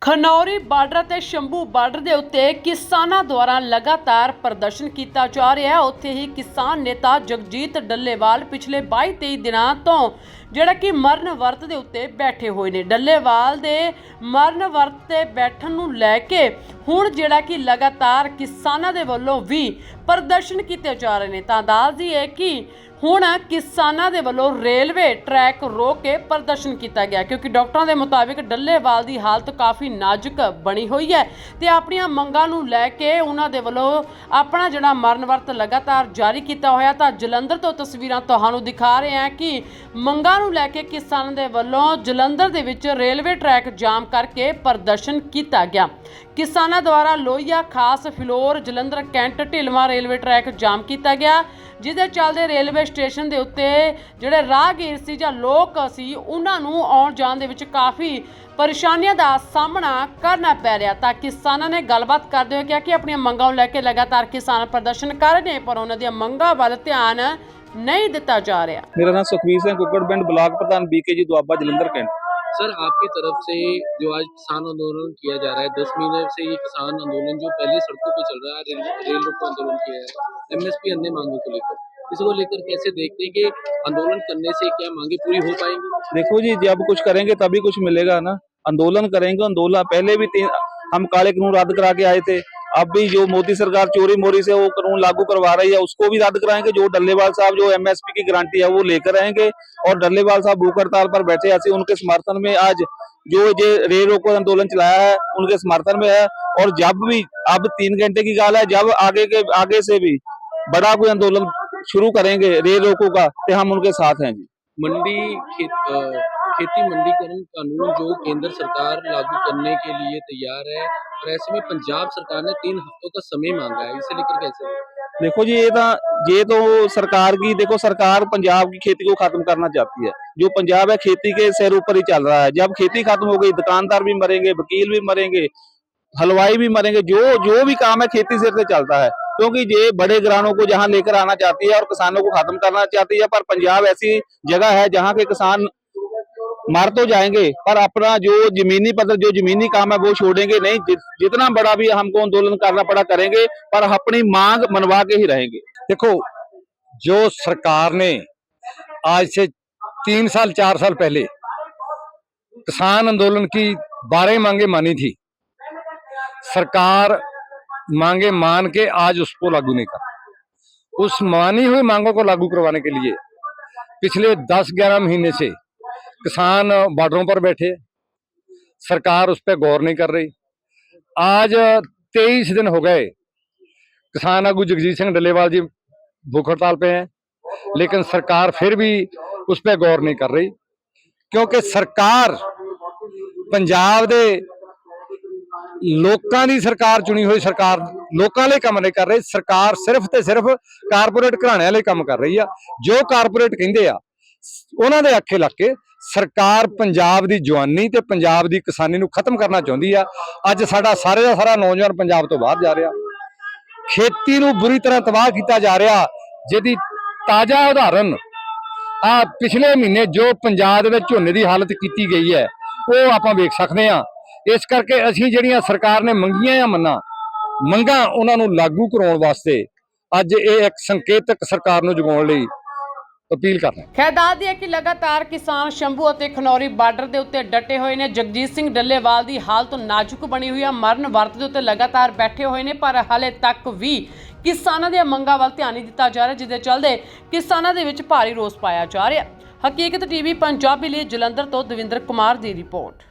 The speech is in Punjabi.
ਖਨੌਰੀ ਬਾਰਡਰ ਤੇ ਸ਼ੰਭੂ ਬਾਰਡਰ ਦੇ ਉੱਤੇ ਕਿਸਾਨਾਂ ਦੁਆਰਾ ਲਗਾਤਾਰ ਪ੍ਰਦਰਸ਼ਨ ਕੀਤਾ ਜਾ ਰਿਹਾ ਹੈ। ਉੱਥੇ ਹੀ ਕਿਸਾਨ ਨੇਤਾ ਜਗਜੀਤ ਡੱਲੇਵਾਲ ਪਿਛਲੇ 22-23 ਦਿਨਾਂ ਤੋਂ ਜਿਹੜਾ ਕਿ ਮਰਨ ਵਰਤ ਦੇ ਉੱਤੇ ਬੈਠੇ ਹੋਏ ਨੇ। ਡੱਲੇਵਾਲ ਦੇ ਮਰਨ ਵਰਤ ਤੇ ਬੈਠਣ ਨੂੰ ਲੈ ਕੇ ਹੁਣ ਜਿਹੜਾ ਕਿ ਲਗਾਤਾਰ ਕਿਸਾਨਾਂ ਦੇ ਵੱਲੋਂ ਵੀ ਪ੍ਰਦਰਸ਼ਨ ਕੀਤੇ ਜਾ ਰਹੇ ਨੇ। ਤਾਂ ਦੱਸਦੀ ਹੈ ਕਿ ਹੁਣ ਕਿਸਾਨਾਂ ਦੇ ਵੱਲੋਂ ਰੇਲਵੇ ਟਰੈਕ ਰੋਕ ਕੇ ਪ੍ਰਦਰਸ਼ਨ ਕੀਤਾ ਗਿਆ, ਕਿਉਂਕਿ ਡਾਕਟਰਾਂ ਦੇ ਮੁਤਾਬਿਕ ਡੱਲੇਵਾਲ ਦੀ ਹਾਲਤ ਕਾਫੀ ਨਾਜ਼ੁਕ ਬਣੀ ਹੋਈ ਹੈ ਤੇ ਆਪਣੀਆਂ ਮੰਗਾਂ ਨੂੰ ਲੈ ਕੇ ਉਹਨਾਂ ਦੇ ਵੱਲੋਂ ਆਪਣਾ ਜਿਹੜਾ ਮਰਨ ਵਰਤ ਲਗਾਤਾਰ ਜਾਰੀ ਕੀਤਾ ਹੋਇਆ। ਤਾਂ ਜਲੰਧਰ ਤੋਂ ਤਸਵੀਰਾਂ ਤੁਹਾਨੂੰ ਦਿਖਾ ਰਹੇ ਹਾਂ ਕਿ ਮੰਗਾਂ ਨੂੰ ਲੈ ਕੇ ਕਿਸਾਨਾਂ ਦੇ ਵੱਲੋਂ ਜਲੰਧਰ ਦੇ ਵਿੱਚ ਰੇਲਵੇ ਟਰੈਕ ਜਾਮ ਕਰਕੇ ਪ੍ਰਦਰਸ਼ਨ ਕੀਤਾ ਗਿਆ। ਕਿਸਾਨਾਂ ਦੁਆਰਾ Lohian, Khas Phillaur, Jalandhar cantt, Dhilwan railway track jam ਕੀਤਾ ਗਿਆ, ਜਿਹਦੇ ਚੱਲਦੇ ਰੇਲਵੇ ਸਟੇਸ਼ਨ ਦੇ ਉੱਤੇ ਜਿਹੜੇ ਰਾਹਗੀਰ ਸੀ ਜਾਂ ਲੋਕ ਸੀ, ਉਹਨਾਂ ਨੂੰ ਆਉਣ ਜਾਣ ਦੇ ਵਿੱਚ ਕਾਫੀ ਪਰੇਸ਼ਾਨੀਆਂ ਦਾ ਸਾਹਮਣਾ ਕਰਨਾ ਪੈ ਰਿਹਾ। ਤਾਂ ਕਿਸਾਨਾਂ ਨੇ ਗੱਲਬਾਤ ਕਰਦੇ ਹੋਏ ਕਿਹਾ ਕਿ ਆਪਣੀਆਂ ਮੰਗਾਂ ਨੂੰ ਲੈ ਕੇ ਲਗਾਤਾਰ ਕਿਸਾਨ ਪ੍ਰਦਰਸ਼ਨ ਕਰ ਰਹੇ ਪਰ ਉਹਨਾਂ ਦੀਆਂ ਮੰਗਾਂ ਵੱਲ ਧਿਆਨ ਨਹੀਂ ਦਿੱਤਾ ਜਾ ਰਿਹਾ। ਮੇਰਾ ਨਾਮ ਸੁਖਵੀਰ ਸਿੰਘ ਕੁੱਕੜ ਪਿੰਡ ਬਲਾਕ ਪ੍ਰਧਾਨ ਬੀਕੇ ਜੀ ਦੁਆਬਾ, ਜਲੰਧਰ ਕੈਂਟ। सर, आपकी तरफ़ से जो आज किसान आंदोलन किया जा रहा है, दस महीने से ये किसान आंदोलन जो पहले सड़कों पे चल रहा है, रेल रेल रोको आंदोलन किया है एमएसपी अन्य मांगों को लेकर। इसको लेकर कैसे देखते हैं कि आंदोलन करने से क्या मांगे पूरी हो पाएँगी? देखो जी, जब कुछ करेंगे तभी कुछ मिलेगा ना। आंदोलन करेंगे, आंदोलन पहले भी हम काले कानून रद्द करा के आए थे। अब भी जो मोदी सरकार चोरी मोरी से वो कानून लागू करवा रही है, उसको भी रद्द कराएँगे, जो डल्लेवाल साहब, जो एमएसपी की गारंटी है, वो लेकर आएँगे। और डल्लेवाल साहब भूख हड़ताल पर बैठे ऐसे उनके समर्थन में आज जो ये रेल रोको आंदोलन चलाया है, उनके समर्थन में है। और जब भी, अब तीन घंटे की गाल है, जब आगे के, आगे से भी बड़ा कोई आंदोलन शुरू करेंगे रेल रोको का तो हम उनके साथ हैं जी। मंडी खेती मंडीकरण कानून जो केंद्र सरकार लागू करने के लिए तैयार है और ऐसे में पंजाब सरकार ने तीन हफ्तों का समय मांगा है इसे लेकर कैसे देखो जी ये तो ये तो सरकार की देखो सरकार पंजाब की खेती को खत्म करना चाहती है जो पंजाब है खेती के सिर ऊपर ही चल रहा है जब खेती खत्म हो गई दुकानदार भी मरेंगे वकील भी मरेंगे हलवाई भी मरेंगे जो जो भी काम है खेती सिर से चलता है क्योंकि ये बड़े ग्रानों को जहां लेकर आना चाहती है और किसानों को खत्म करना चाहती है पर पंजाब ऐसी जगह है जहां के किसान मर तो जाएँगे, पर अपना जो जमीनी पद, जो जमीनी काम है, वो छोड़ेंगे नहीं। जितना बड़ा भी हमको आंदोलन करना पड़ा, करेंगे, पर अपनी मांग मनवा के ही रहेंगे। देखो, जो सरकार ने आज से तीन साल, चार साल पहले किसान आंदोलन की बारह मांगे मानी थी, सरकार मांगे मान के आज उसको लागू नहीं कर उस मानी हुई मांगों को लागू करवाने के लिए पिछले दस, ग्यारह महीने से किसान बॉर्डरों पर बैठे हैं। सरकार उस पर गौर नहीं कर रही आज तेईस दिन हो गए किसान आगू जगजीत सिंह डलेवाल जी भूख हड़ताल पे हैं लेकिन सरकार फिर भी उस पर गौर नहीं कर रही ਕਿਉਂਕਿ ਸਰਕਾਰ ਪੰਜਾਬ ਦੇ ਲੋਕਾਂ ਦੀ ਸਰਕਾਰ ਚੁਣੀ ਹੋਈ ਸਰਕਾਰ ਲੋਕਾਂ ਲਈ ਕੰਮ ਨਹੀਂ ਕਰ ਰਹੀ ਸਰਕਾਰ ਸਿਰਫ ਤੇ ਸਿਰਫ ਕਾਰਪੋਰੇਟ ਘਰਾਣਿਆਂ ਲਈ ਕੰਮ ਕਰ ਰਹੀ ਆ ਜੋ ਕਾਰਪੋਰੇਟ ਕਹਿੰਦੇ ਆ ਉਹਨਾਂ ਦੇ ਆਖੇ ਲੱਗ ਕੇ ਸਰਕਾਰ ਪੰਜਾਬ ਦੀ ਜਵਾਨੀ ਤੇ ਪੰਜਾਬ ਦੀ ਕਿਸਾਨੀ ਨੂੰ ਖਤਮ ਕਰਨਾ ਚਾਹੁੰਦੀ ਆ। ਅੱਜ ਸਾਡਾ ਸਾਰੇ ਦਾ ਸਾਰਾ ਨੌਜਵਾਨ ਪੰਜਾਬ ਤੋਂ ਬਾਹਰ ਜਾ ਰਿਹਾ। ਖੇਤੀ ਨੂੰ ਬੁਰੀ ਤਰ੍ਹਾਂ ਤਬਾਹ ਕੀਤਾ ਜਾ ਰਿਹਾ। ਜਿਹਦੀ ਤਾਜ਼ਾ ਉਦਾਹਰਨ ਆ ਪਿਛਲੇ ਮਹੀਨੇ ਜੋ ਪੰਜਾਬ ਦੇ ਵਿੱਚ ਝੋਨੇ ਦੀ ਹਾਲਤ ਕੀਤੀ ਗਈ ਹੈ, ਉਹ ਆਪਾਂ ਵੇਖ ਸਕਦੇ ਹਾਂ। ਇਸ ਕਰਕੇ ਅਸੀਂ ਜਿਹੜੀਆਂ ਸਰਕਾਰ ਨੇ ਮੰਗੀਆਂ ਆ ਮੰਨਾ, ਮੰਗਾਂ ਉਹਨਾਂ ਨੂੰ ਲਾਗੂ ਕਰਾਉਣ ਵਾਸਤੇ ਅੱਜ ਇਹ ਇੱਕ ਸੰਕੇਤਕ ਸਰਕਾਰ ਨੂੰ ਜਗਾਉਣ ਲਈ ਅਪੀਲ ਕਰ ਖੈਰ ਦੱਸਦੀ ਹੈ ਕਿ ਲਗਾਤਾਰ ਕਿਸਾਨ ਸ਼ੰਭੂ ਅਤੇ ਖਨੌਰੀ ਬਾਰਡਰ ਦੇ ਉੱਤੇ ਡਟੇ ਹੋਏ ਨੇ। ਜਗਜੀਤ ਸਿੰਘ ਡੱਲੇਵਾਲ ਦੀ ਹਾਲਤ ਨਾਜ਼ੁਕ ਬਣੀ ਹੋਈ ਹੈ ਮਰਨ ਵਰਤ ਦੇ ਉੱਤੇ ਲਗਾਤਾਰ ਬੈਠੇ ਹੋਏ ਨੇ, ਪਰ ਹਾਲੇ ਤੱਕ ਵੀ ਕਿਸਾਨਾਂ ਦੀਆਂ ਮੰਗਾਂ ਵੱਲ ਧਿਆਨ ਨਹੀਂ ਦਿੱਤਾ ਜਾ ਰਿਹਾ ਜਿਹਦੇ ਚੱਲਦੇ ਕਿਸਾਨਾਂ ਦੇ ਵਿੱਚ ਭਾਰੀ ਰੋਸ ਪਾਇਆ ਜਾ ਰਿਹਾ। ਹਕੀਕਤ ਟੀਵੀ ਪੰਜਾਬੀ ਲਈ ਜਲੰਧਰ ਤੋਂ ਦਵਿੰਦਰ ਕੁਮਾਰ ਦੀ ਰਿਪੋਰਟ।